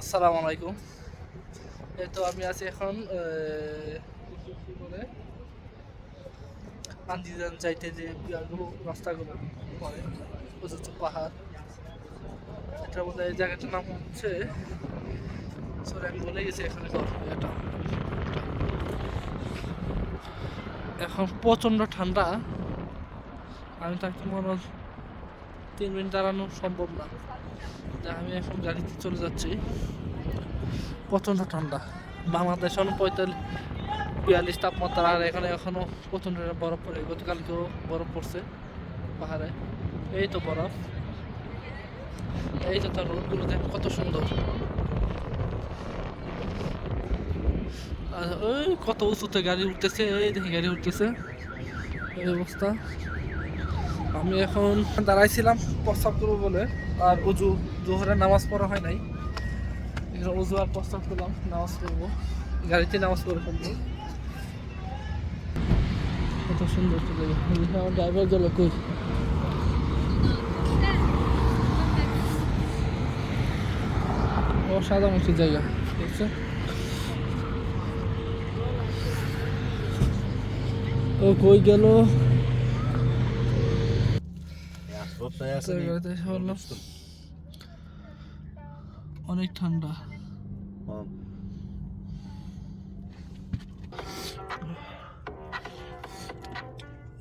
আসসালামু আলাইকুম। এই তো আমি আছি এখন আন্দিজান যাইতে যে রাস্তাগুলো পরে উঁচু পাহাড়। এটার মধ্যে এই জায়গাটার নাম হচ্ছে সরি আমি বলে গেছি, এখানে এটা। এখন প্রচণ্ড ঠান্ডা। আমি থাকতে মনে তিন মিনিট দাঁড়ানো সম্ভব না। তা আমি এখন গাড়িতে চলে যাচ্ছি। প্রচণ্ড ঠান্ডা। বাংলাদেশ এখন পঁয়তাল্লিশ, বিয়াল্লিশ তাপমাত্রা, আর এখানে এখনও প্রচণ্ড বরফ পড়ে। গতকালকেও বরফ পড়ছে পাহাড়ে। এই তো বরফ। এই তো তার রোডগুলো দেখ কত সুন্দর। ওই কত উঁচুতে গাড়ি উঠতেছে, এই দেখি গাড়ি উঠতেছে। এই অবস্থা। আমি এখন দাঁড়াইছিলাম প্রস্তাব করব বলে। আর উজু, জোহরের নামাজ পড়া হয় নাই। এখানে উজু আর প্রস্তাব করলাম, নামাজ পড়ব। গাড়িতে নামাজ পড়ে ফেলব। কত সুন্দর একটা জায়গা। দেখি আমার ড্রাইভার গেল কই? সাদা মুখী জায়গা, দেখছ? ও কই গেল? অনেক ঠান্ডা। Man,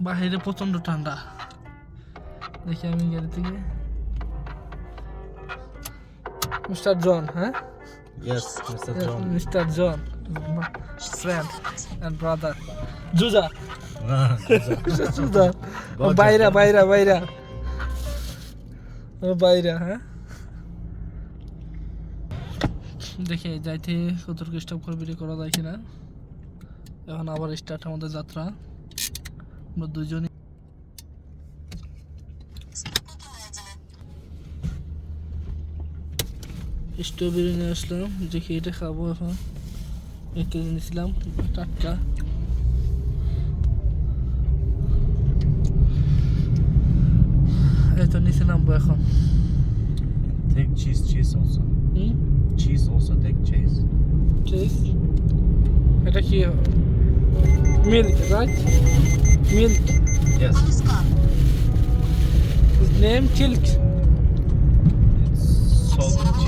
বাহিরে প্রচণ্ড ঠান্ডা। দেখি আমি গাড়ি থেকে। মিস্টার জন হ্যাঁ? Yes, Mr. John. Mister John friend and brother জুজা বাইরা বাইরা বাইরা। বাইরা হ্যাঁ? দেখে, যাইতে কতটুকু স্টপ করে ভিডিও করা যায় কিনা। এখন আবার স্টার্ট আমাদের যাত্রা। আমরা দুজনই স্ট্রবেরি নিয়ে আসলাম। দেখি এটা খাব এখন। এক কেজি নিয়েছিলাম টাটকা। এই তো নিচে নামবো এখন Take cheese, cheese also. Hmm Cheese also, take cheese. Cheese এটা কি milk right milk Yes. Name চিল্ক It's salted cheese.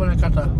হবে না কাটা।